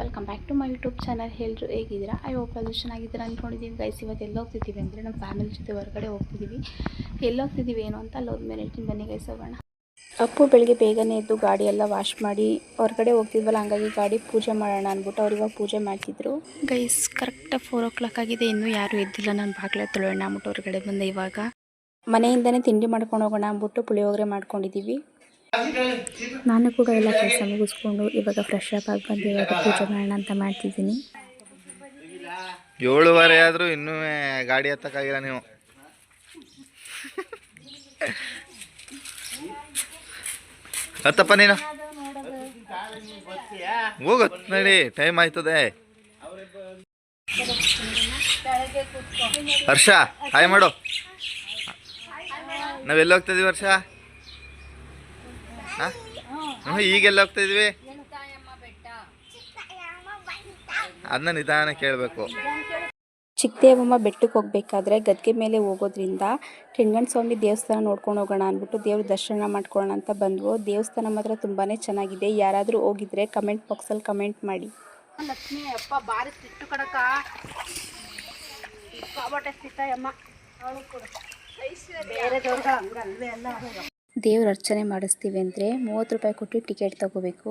Welcome back to my YouTube channel ಎಲ್ಲರೂ ಹೇಗಿದ್ದೀರಾ? I hope ಅದು ಚೆನ್ನಾಗಿದ್ದೀರಾ ಅಂದ್ಕೊಂಡಿದ್ದೀವಿ. ಗೈಸ್ ಇವತ್ತು ಎಲ್ಲ ಹೋಗ್ತಿದ್ದೀವಿ ಅಂದರೆ ನಮ್ಮ ಫ್ಯಾಮಿಲಿ ಜೊತೆ ಹೊರಗಡೆ ಹೋಗ್ತಿದ್ದೀವಿ. ಎಲ್ಲಿ ಹೋಗ್ತಿದ್ದೀವಿ ಏನು ಅಂತ ಅಲ್ಲಿ ಹೋದ್ಮೇಲೆ ಹೇಳ್ತೀನಿ. ಬನ್ನಿ ಗೈಸ್ ಹೋಗೋಣ. ಅಪ್ಪು ಬೆಳಿಗ್ಗೆ ಬೇಗನೆ ಎದ್ದು ಗಾಡಿ ಎಲ್ಲ ವಾಶ್ ಮಾಡಿ ಹೊರಗಡೆ ಹೋಗ್ತಿದ್ವಲ್ಲ, ಹಂಗಾಗಿ ಗಾಡಿ ಪೂಜೆ ಮಾಡೋಣ ಅಂದ್ಬಿಟ್ಟು ಅವ್ರು ಇವಾಗ ಪೂಜೆ ಮಾಡ್ತಿದ್ರು. ಗೈಸ್ ಕರೆಕ್ಟಾಗಿ ಫೋರ್ ಓ ಕ್ಲಾಕ್ ಆಗಿದೆ. ಇನ್ನೂ ಯಾರೂ ಎದ್ದಿಲ್ಲ. ನಾನು ಬಾಗ್ಲೆ ತೊಳೋಣ ಅಂದ್ಬಿಟ್ಟು ಹೊರಗಡೆ ಬಂದೆ ಇವಾಗ. ಮನೆಯಿಂದನೇ ತಿಂಡಿ ಮಾಡ್ಕೊಂಡು ಹೋಗೋಣ ಅಂದ್ಬಿಟ್ಟು ಪುಳಿಯೋಗರೆ ಮಾಡ್ಕೊಂಡಿದ್ದೀವಿ. ನಾನು ಕೂಡ ಎಲ್ಲ ಕೆಲಸ ಮುಗಿಸ್ಕೊಂಡು ಇವಾಗ ಫ್ರೆಶ್ ಅಪ್ ಆಗಿ ಬಂದು ಇವಾಗ ಪೂಜೆ ಮಾಡೋಣ ಅಂತ ಮಾಡ್ತಿದ್ದೀನಿ. ಏಳುವರೆ ಆದರೂ ಇನ್ನೂ ಗಾಡಿ ಹತ್ತಕ್ಕಾಗಿಲ್ಲ ನೀವು. ಹತ್ತಪ್ಪ ನೀನು. ಹೋಗತ್ ನೋಡಿ ಟೈಮ್ ಆಯ್ತದೆ. ಹರ್ಷ, ಹಾಯ್ ಮಾಡು. ನಾವೆಲ್ಲ ಹೋಗ್ತಿದೀವಿ? ಹ್ಞೂ ಈಗೆಲ್ಲ ಹೋಗ್ತಾ ಇದ್ವಿ? ಅದನ್ನ ನಿಧಾನ ಕೇಳಬೇಕು. ಚಿಕ್ಕದೇವಮ್ಮ ಬೆಟ್ಟಕ್ಕೆ ಹೋಗ್ಬೇಕಾದ್ರೆ ಗದ್ಗೆ ಮೇಲೆ ಹೋಗೋದ್ರಿಂದ ಕೆಂಗಣ್ಣ ಸ್ವಾಮಿ ದೇವಸ್ಥಾನ ನೋಡ್ಕೊಂಡು ಹೋಗೋಣ ಅಂದ್ಬಿಟ್ಟು ದೇವ್ರ ದರ್ಶನ ಮಾಡ್ಕೊಳ್ಳೋಣ ಅಂತ ಬಂದ್ವು. ದೇವಸ್ಥಾನ ಮಾತ್ರ ತುಂಬಾ ಚೆನ್ನಾಗಿದೆ. ಯಾರಾದರೂ ಹೋಗಿದ್ರೆ ಕಮೆಂಟ್ ಬಾಕ್ಸಲ್ಲಿ ಕಮೆಂಟ್ ಮಾಡಿ. ಲಕ್ಷ್ಮಿ ಅಪ್ಪ ಬಾರಿ ಸಿಟ್ಟು ಕಡಕ ಸಿಕ್ಕಾಬಟ್ಟೆ ಸಿಟ್ಟ ಅಮ್ಮ ಅವಳು ಬೇರೆ ಬೇರೆದವ್ರಿಗೆ ಹಂಗಲ್ವೇ ಅಲ್ಲ. ದೇವ್ರ ಅರ್ಚನೆ ಮಾಡಿಸ್ತೀವಿ ಅಂದರೆ ಮೂವತ್ತು ರೂಪಾಯಿ ಕೊಟ್ಟು ಟಿಕೆಟ್ ತಗೋಬೇಕು.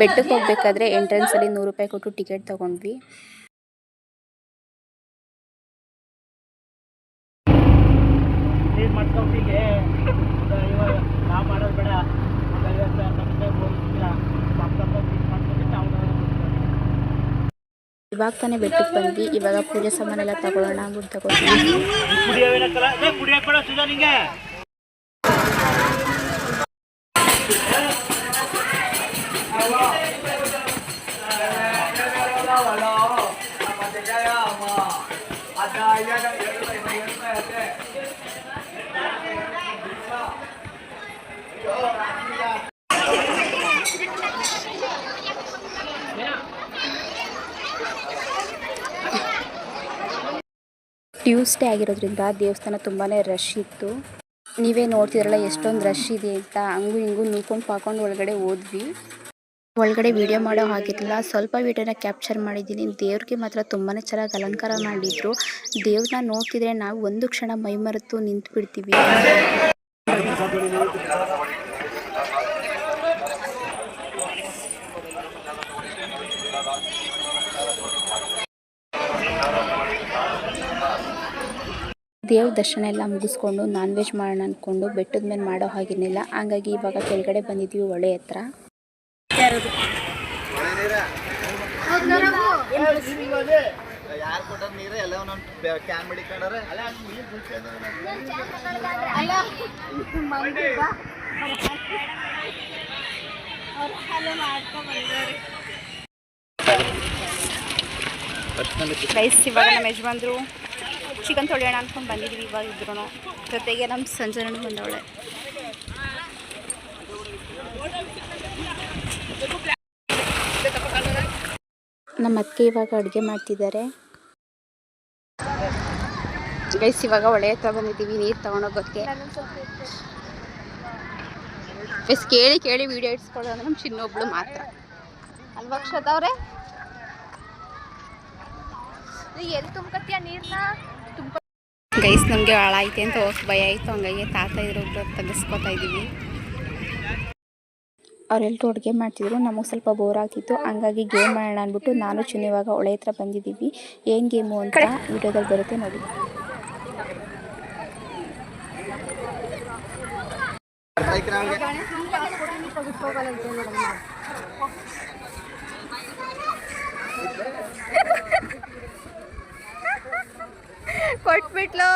ಬೆಟ್ಟಕ್ಕೆ ಹೋಗ್ಬೇಕಾದ್ರೆ ಎಂಟ್ರೆನ್ಸಲ್ಲಿ ನೂರು ರೂಪಾಯಿ ಕೊಟ್ಟು ಟಿಕೆಟ್ ತಗೊಂಡ್ವಿ. ಇವಾಗ ತಾನೇ ಬೆಟ್ಟಕ್ಕೆ ಬಂದ್ವಿ, ಇವಾಗ ಪೂಜೆ ಸಾಮಾನೆಲ್ಲ ತಗೊಳ್ಳೋಣ ಅಂದ್ಬಿಟ್ಟು ತಗೋತೀವಿ ಟ್ಯೂಸ್ಡೇ ಆಗಿರೋದ್ರಿಂದ ದೇವಸ್ಥಾನ ತುಂಬಾ ರಶ್ ಇತ್ತು. ನೀವೇ ನೋಡ್ತಿದ್ರಲ್ಲ ಎಷ್ಟೊಂದು ರಶ್ ಇದೆ ಅಂತ. ಹಂಗೂ ಹಿಂಗೂ ನೂಕೊಂಡು ಪಾಕೊಂಡು ಒಳಗಡೆ ಹೋದ್ವಿ. ಒಳಗಡೆ ವಿಡಿಯೋ ಮಾಡೋ ಹಾಗಿರಲಿಲ್ಲ. ಸ್ವಲ್ಪ ವಿಡಿಯೋನ ಕ್ಯಾಪ್ಚರ್ ಮಾಡಿದ್ದೀನಿ. ದೇವ್ರಿಗೆ ಮಾತ್ರ ತುಂಬಾ ಚೆನ್ನಾಗಿ ಅಲಂಕಾರ ಮಾಡಿದ್ರು. ದೇವ್ರನ್ನ ನೋಡ್ತಿದ್ರೆ ನಾವು ಒಂದು ಕ್ಷಣ ಮೈಮರೆತು ನಿಂತು ಬಿಡ್ತೀವಿ ದೇವ್ರ ದರ್ಶನ ಎಲ್ಲ ಮುಗಿಸ್ಕೊಂಡು ನಾನ್ ವೆಜ್ ಮಾಡೋಣ ಅಂದ್ಕೊಂಡು ಬೆಟ್ಟದ ಮೇಲೆ ಮಾಡೋ ಹಾಗೇನಿಲ್ಲ ಹಂಗಾಗಿ ಇವಾಗ ಕೆಳಗಡೆ ಬಂದಿದ್ದೀವಿ ಹೊಳೆ ಹತ್ರ. ಇವಾಗ ನಮ್ಮ ಯಜಮಾನ್ರು ಚಿಕನ್ ತೊಳೆಯೋಣ ಅಂದ್ಕೊಂಡು ಬಂದಿದ್ದೀವಿ ಇವಾಗ ಇದ್ರು ಜೊತೆಗೆ ನಮ್ಮ ಸಂಜನೂ ಬಂದವಳೆ. ನಮ್ಮ ಅತ್ತಿಗೆ ಇವಾಗ ಅಡುಗೆ ಮಾಡ್ತಿದ್ದಾರೆ. ಗೈಸ್ ಇವಾಗ ಒಳೆ ಹತ್ರ ಬಂದಿದ್ದೀವಿ ನೀರು ತೊಗೊಂಡೋಗೋಕ್ಕೆ. ಎಸ್ ಕೇಳಿ ಕೇಳಿ ವಿಡಿಯೋ ಇಡ್ಸ್ಕೊಳ್ಳೋದು ಅಂದ್ರೆ ನಮ್ಮ ಚಿನ್ನೊಬ್ಳು ಮಾತ್ರ. ಅಲ್ವಾ ಅವರೇ? ಎಲ್ಲಿ ತುಂಬಕತ್ತೀಯ ನೀರನ್ನ ಗೈಸ್ ನಮಗೆ ಹಾಳಾಯ್ತು ಅಂತ ಹೋಗಿ ಭಯ ಆಯಿತು. ಹಂಗಾಗಿ ತಾತ ಇರೋದು ತೆಗೆಸ್ಕೊತಾ ಇದ್ದೀವಿ. ಅವರೆಲ್ಲರೂ ಅಡುಗೆ ಮಾಡ್ತಿದ್ರು ನಮಗೆ ಸ್ವಲ್ಪ ಬೋರ್ ಆಗ್ತಿತ್ತು. ಹಂಗಾಗಿ ಗೇಮ್ ಮಾಡೋಣ ಅಂದ್ಬಿಟ್ಟು ನಾನು ಚುನಿವಾಗ ಇವಾಗ ಒಳೆ ಹತ್ರ ಬಂದಿದ್ದೀವಿ. ಏನು ಗೇಮು ಅಂತ ವಿಡಿಯೋದಲ್ಲಿ ಬರುತ್ತೆ ನೋಡಿ. ಕೊಟ್ಬಿಟ್ಲು.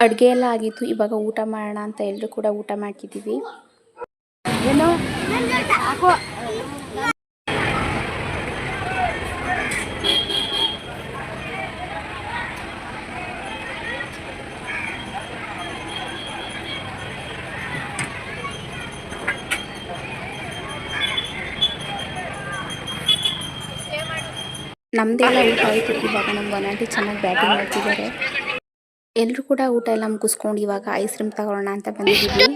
ಅಡುಗೆ ಎಲ್ಲ ಆಗಿತ್ತು ಇವಾಗ ಊಟ ಮಾಡೋಣ ಅಂತ ಎಲ್ಲರೂ ಕೂಡ ಊಟ ಮಾಡ್ತಿದ್ದೀವಿ. ನಮ್ಮದೆಲ್ಲ ಊಟ ಆಯ್ತು ಇವಾಗ ನಮ್ಮ ಒಂದಾಂಟಿ ಚೆನ್ನಾಗಿ ಬ್ಯಾಟಿಂಗ್ ಮಾಡ್ತಿದ್ದಾರೆ ಎಲ್ಲರೂ ಕೂಡ ಊಟ ಎಲ್ಲ ಮುಗಿಸ್ಕೊಂಡು ಇವಾಗ ಐಸ್ ಕ್ರೀಮ್ ತಗೊಳ್ಳೋಣ ಅಂತ ಬಂದಿದ್ದೀವಿ.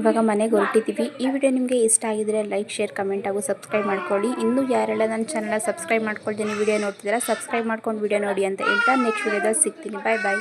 ಇವಾಗ ಮನೆಗೆ ಹೊರಟಿದ್ದೀವಿ. ಈ ವಿಡಿಯೋ ನಿಮಗೆ ಇಷ್ಟ ಆಗಿದ್ರೆ ಲೈಕ್ ಶೇರ್ ಕಮೆಂಟ್ ಹಾಗೂ ಸಬ್ಸ್ಕ್ರೈಬ್ ಮಾಡ್ಕೊಳ್ಳಿ. ಇನ್ನೂ ಯಾರೆಲ್ಲ ನನ್ನ ಚಾನಲ್ನ ಸಬ್ಸ್ಕ್ರೈಬ್ ಮಾಡ್ಕೊಳ್ತೀನಿ ವಿಡಿಯೋ ನೋಡ್ತಿದ್ದೀರಾ ಸಬ್ಸ್ಕ್ರೈಬ್ ಮಾಡ್ಕೊಂಡು ವಿಡಿಯೋ ನೋಡಿ ಅಂತ ಹೇಳ್ತಾ ನೆಕ್ಸ್ಟ್ ವಿಡಿಯೋದಲ್ಲಿ ಸಿಗ್ತೀನಿ. ಬಾಯ್ ಬಾಯ್